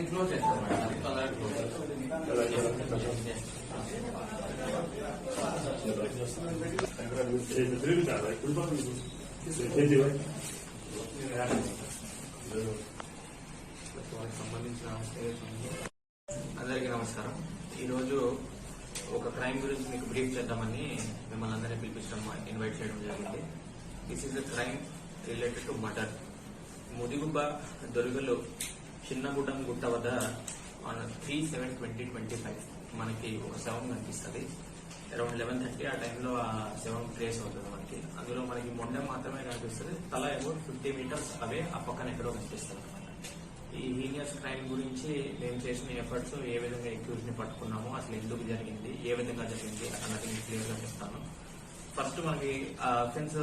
నేను క్లోజ్ చేస్తాను సంబంధించిన అందరికీ నమస్కారం. ఈరోజు ఒక క్రైమ్ గురించి మీకు బ్రీఫ్ చేద్దామని మిమ్మల్ని అందరినీ పిలిపించడం ఇన్వైట్ చేయడం జరిగింది. This is the crime related to matter Mudigubba దొరుగులు Chinnagudem గుట్ట వద్ద on three seven twenty twenty five మనకి ఒక శవం కనిపిస్తుంది. అరౌండ్ లెవెన్ థర్టీ ఆ టైంలో ఆ శవం ట్రేస్ అవుతుంది మనకి. అందులో మనకి మొండెం మాత్రమే కనిపిస్తుంది. తల ఏమో ఫిఫ్టీ మీటర్స్ అవే ఆ పక్కన ఎక్కడో కనిపిస్తుంది అనమాట ఈ హీనియస్ క్రైమ్ గురించి మేము చేసిన ఎఫర్ట్స్ ఏ విధంగా ఎక్యూజ్ని పట్టుకున్నాము అసలు ఎందుకు జరిగింది ఏ విధంగా జరిగింది అన్నది క్లియర్గా చెప్తాను. ఫస్ట్ మనకి ఆ అఫెన్స్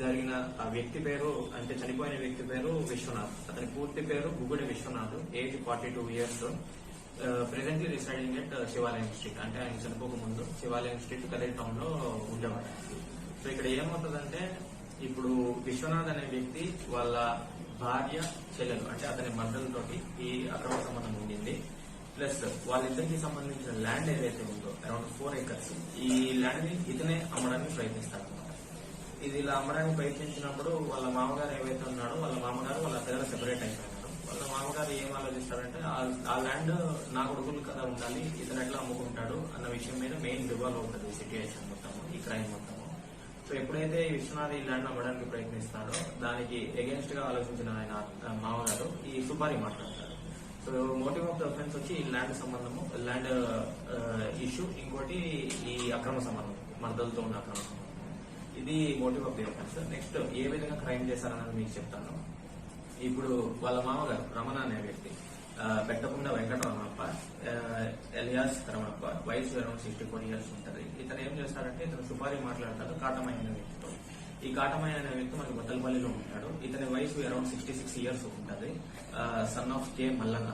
జరిగిన ఆ వ్యక్తి పేరు అంటే చనిపోయిన వ్యక్తి పేరు విశ్వనాథ్. అతని పూర్తి పేరు Gugudi Viswanath age forty two years. Presently residing at Shivalayam street అంటే ఆయన చనిపోక ముందు శివాలయం స్ట్రీట్ కదే టౌన్లో ఉండేవాడు. సో ఇక్కడ ఏమవుతుందంటే ఇప్పుడు విశ్వనాథ్ అనే వ్యక్తి వాళ్ళ భార్య చెల్లెలు అంటే అతని మర్దలతోటి ఈ అక్రమ సంబంధం ఉండింది. ప్లస్ వాళ్ళిద్దరికి సంబంధించిన ల్యాండ్ ఏదైతే ఉందో అరౌండ్ ఫోర్ ఏకర్స్ ఈ ల్యాండ్ని ఇతనే అమ్మడానికి ప్రయత్నిస్తాడు ఇది ఇలా అమ్మడానికి ప్రయత్నించినప్పుడు వాళ్ళ మామగారు ఏవైతే ఉన్నాడో వాళ్ళ మామగారు వాళ్ళ అత్తగారు సెపరేట్ అయిపోయినారు. వాళ్ళ మామగారు ఏం ఆలోచిస్తారంటే ఆ- ఆ ల్యాండ్ నా కొడుకులు కదా ఉండాలి ఇతను ఎట్లా అమ్ముకుంటాడు అన్న విషయం మీద మెయిన్ రివాల్వ్ అవుతుంది సిట్యుయేషన్ మొత్తము ఈ క్రైమ్ మొత్తము. సో ఎప్పుడైతే విశ్వనాథ్ ఈ ల్యాండ్ అమ్మడానికి ప్రయత్నిస్తాడో దానికి ఎగెన్స్ట్గా ఆలోచించిన ఆయన మామగారు ఈ సుపారి మాట్లాడతారు. So motive of the offence వచ్చి ఈ ల్యాండ్ సంబంధము ల్యాండ్ ఇష్యూ ఇంకోటి ఈ అక్రమ సంబంధం మర్దలతో ఉన్న అక్రమ సంబంధం. ఇది motive of the offence. Next ఏ విధంగా క్రైమ్ చేశారన్నది మీకు చెప్తాను. ఇప్పుడు వాళ్ళ మామగారు రమణ అనే వ్యక్తి పెట్టకుండా వెంకటరమణప్ప ఆ, ఎలియాస్ రమణప్ప వయసు అరౌండ్ సిక్స్టీ ఫోర్ ఇయర్స్ ఉంటుంది. ఇతను ఏం చేస్తాడంటే ఇతను సుపారీ మాట్లాడతాడు కాటమయ్య అనే వ్యక్తితో. ఈ కాటమయ్య అనే వ్యక్తి మనకి బొత్తలపల్లిలో ఉంటాడు. ఇతని వయసు అరౌండ్ సిక్స్టీ సిక్స్ ఇయర్స్ ఉంటుంది. Son of K Mallanna.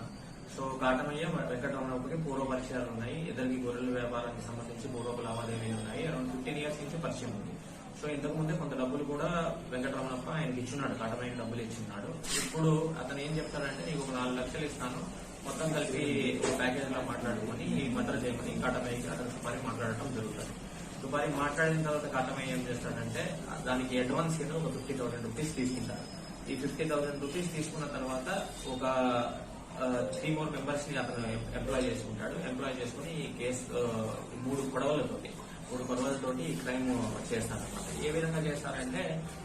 So Katamaiah వెంకటరమణప్పకి పూర్వ పరిచయాలు ఉన్నాయి. ఇద్దరికి గొర్రెల వ్యాపారానికి సంబంధించి పూర్వపు లావాదేవీలు ఉన్నాయి. అరౌండ్ ఫిఫ్టీన్ ఇయర్స్ నుంచి పరిచయం ఉంది. సో ఇంతకు ముందే కొంత డబ్బులు కూడా వెంకటరమణప్ప ఆయనకి ఇచ్చున్నాడు. కాటమైన డబ్బులు ఇచ్చున్నాడు. ఇప్పుడు అతను ఏం చెప్తాడంటే నీకు ఒక నాలుగు లక్షలు ఇస్తాను. మొత్తం కలిపి ఒక ప్యాకేజ్ లా మాట్లాడుకొని మద్దతు చేయమని కాటమయ్యకి అతను సుపారి మాట్లాడటం జరుగుతుంది. సుపారి మాట్లాడిన తర్వాత కాటమయ్య ఏం చేస్తాడంటే దానికి అడ్వాన్స్ కింద ఒక ఫిఫ్టీ థౌసండ్ రూపీస్ తీసుకుంటాడు. ఈ ఫిఫ్టీ థౌసండ్ రూపీస్ తీసుకున్న తర్వాత ఒక త్రీ మోర్ మెంబర్స్ని అతను ఎంప్లాయ్ చేసుకుంటాడు. ఎంప్లాయ్ చేసుకుని ఈ కేసు మూడు గొడవలతోటి మూడు గొడవలతోటి ఈ క్రైమ్ చేస్తారనమాట ఏ విధంగా చేస్తారంటే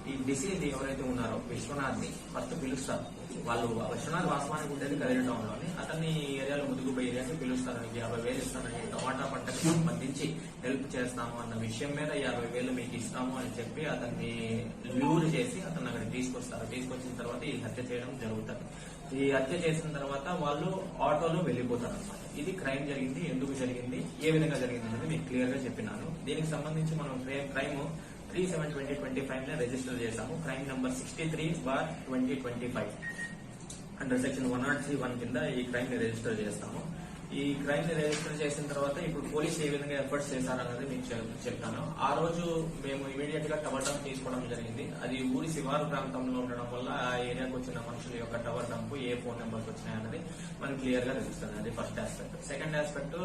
ఈ డిసీజ్ ఎవరైతే ఉన్నారో విశ్వనాథ్ని ఫస్ట్ పిలుస్తారు. వాళ్ళు విశ్వనాథ్ వాస్తవానికి ఉండేది కదిరి టౌన్లోని అతన్ని ఈ ఏరియాలో ముదుగుబై ఏరియాకి పిలుస్తారు యాభై వేలు ఇస్తానని టమాటా పంటకి సంబంధించి హెల్ప్ చేస్తాము అన్న విషయం మీద యాభై వేలు మీకు ఇస్తాము అని చెప్పి అతన్ని లూరు చేసి అతను అక్కడ తీసుకొస్తారు. తీసుకొచ్చిన తర్వాత ఈ హత్య చేయడం జరుగుతుంది. ఈ హత్య చేసిన తర్వాత వాళ్ళు ఆటోలో వెళ్ళిపోతారు అనమాట ఇది క్రైమ్ జరిగింది. ఎందుకు జరిగింది? ఏ విధంగా జరిగింది అనేది మీకు క్లియర్గా చెప్పినాను. దీనికి సంబంధించి మనం crime three seven twenty twenty five register చేశాము. Crime number sixty three bar twenty twenty five. Under section one nought C one కింద ఈ క్రైమ్ని రిజిస్టర్ చేస్తాము. ఈ క్రైమ్ని రిజిస్టర్ చేసిన తర్వాత ఇప్పుడు పోలీస్ ఏ విధంగా ఎఫర్ట్స్ చేశారన్నది మీకు చెప్- చెప్తాను. ఆ రోజు మేము ఇమీడియట్గా టవర్ డంప్ తీసుకోవడం జరిగింది. అది ఊరి శివారు ప్రాంతంలో ఉండడం వల్ల ఆ ఏరియాకు వచ్చిన మనుషుల యొక్క టవర్ డంప్ ఏ ఫోన్ నెంబర్స్ వచ్చినాయన్నది మనకి క్లియర్గా తెలుస్తుంది. అది first aspect second aspect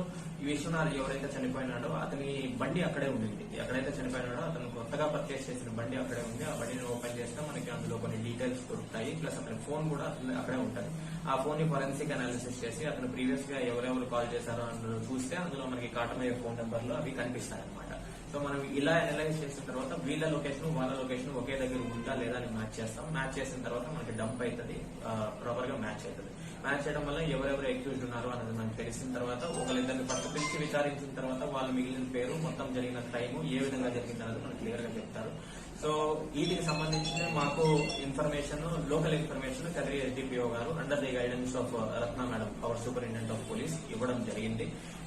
Viswanath ఎవరైతే చనిపోయినాడో అతని బండి అక్కడే ఉండింది. ఎక్కడైతే చనిపోయినాడో అతను కొత్తగా పర్చేస్ చేసిన బండి అక్కడే ఉంది. ఆ బండిని ఓపెన్ చేస్తే మనకి అందులో కొన్ని డీటెయిల్స్ దొరుకుతాయి. ప్లస్ అతని ఫోన్ కూడా అక్కడే ఉంటుంది. ఆ ఫోన్ని ఫరెన్సిక్ అనాలిసిస్ చేసి అతను ప్రీవియస్గా ఎవరు కాల్ చేశారో అని చూస్తే అందులో మనకి కాటమయ్య ఫోన్ నెంబర్లో అవి కనిపిస్తాయి అనమాట సో మనం ఇలా అనలైజ్ చేసిన తర్వాత వీళ్ళ లొకేషన్ వాళ్ళ లొకేషన్ ఒకే దగ్గర ఉందా లేదా అని మ్యాచ్ చేస్తాం. మ్యాచ్ చేసిన తర్వాత మనకి డంప్ అవుతుంది ప్రాపర్గా మ్యాచ్ అవుతుంది మ్యాచ్ చేయడం వల్ల ఎవరెవరు ఎక్యూజ్డ్ ఉన్నారు అన్నది మనకు తెలిసిన తర్వాత ఒకరిద్దరిని ఫస్ట్ పిలిచి విచారించిన తర్వాత వాళ్ళు మిగిలిన పేరు మొత్తం జరిగిన టైం ఏ విధంగా జరిగింది అనేది మనకు క్లియర్గా చెప్తారు. సో వీటికి సంబంధించిన మాకు information local information Kadiri SDPO గారు under the guidance of Ratna madam power superintendent of police ఇవ్వడం జరిగింది.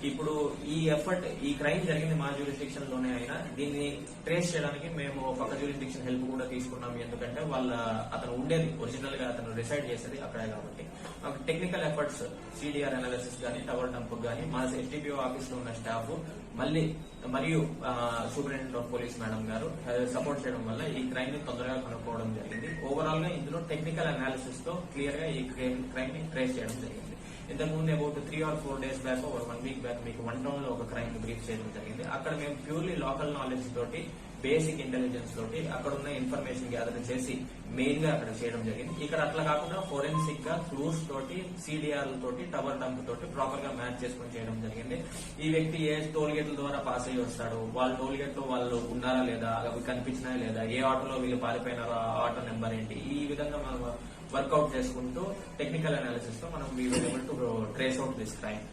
ఇప్పుడు ఈ ఎఫర్ట్ ఈ క్రైమ్ జరిగింది మా జ్యూరిస్డిక్షన్లోనే అయినా దీన్ని ట్రేస్ చేయడానికి మేము పక్క జ్యూరిస్డిక్షన్ హెల్ప్ కూడా తీసుకున్నాం. ఎందుకంటే వాళ్ళ అతను ఉండేది ఒరిజినల్గా అతను రిసైడ్ చేసేది అక్కడే కాబట్టి. మాకు టెక్నికల్ ఎఫర్ట్స్ సిడిఆర్ అనాలిసిస్ కానీ టవర్ డంప్ కానీ మా ఎస్డిపిఓ ఆఫీస్లో ఉన్న స్టాఫ్ మళ్ళీ మరియు సూపరింటెండెంట్ ఆఫ్ పోలీస్ మేడం గారు సపోర్ట్ చేయడం వల్ల ఈ క్రైమ్ని తొందరగా కనుక్కోవడం జరిగింది. ఓవరాల్గా ఇందులో టెక్నికల్ అనాలిసిస్తో క్లియర్గా ఈ క్రైమ్ని ట్రేస్ చేయడం జరిగింది. ఇంతకుముందు about three or four days back ఒక వన్ వీక్ బ్యాక్ మీకు వన్ టౌన్లో ఒక క్రైమ్ బ్రీఫ్ చేయడం జరిగింది. అక్కడ మేము ప్యూర్లీ లోకల్ నాలెడ్జ్ తోటి బేసిక్ ఇంటెలిజెన్స్ తోటి అక్కడ ఉన్న ఇన్ఫర్మేషన్ గ్యాదరింగ్ చేసి మెయిన్గా అక్కడ చేయడం జరిగింది. ఇక్కడ అట్లా కాకుండా ఫోరెన్సిక్గా క్లూస్ తోటి సిడిఆర్ తోటి టవర్ డంప్ తోటి ప్రాపర్గా మ్యాచ్ చేసుకొని చేయడం జరిగింది. ఈ వ్యక్తి ఏ టోల్ గేట్ల ద్వారా పాస్ అయ్యి వస్తాడు? వాళ్ళ టోల్ గేట్లో వాళ్ళు ఉన్నారా లేదా? అవి కనిపించినాయా లేదా? ఏ ఆటోలో వీళ్ళు పారిపోయినారో? ఆ ఆటో నెంబర్ ఏంటి? ఈ విధంగా మనం వర్కౌట్ చేసుకుంటూ టెక్నికల్ అనాలిసిస్తో మనం we to trace out this crime.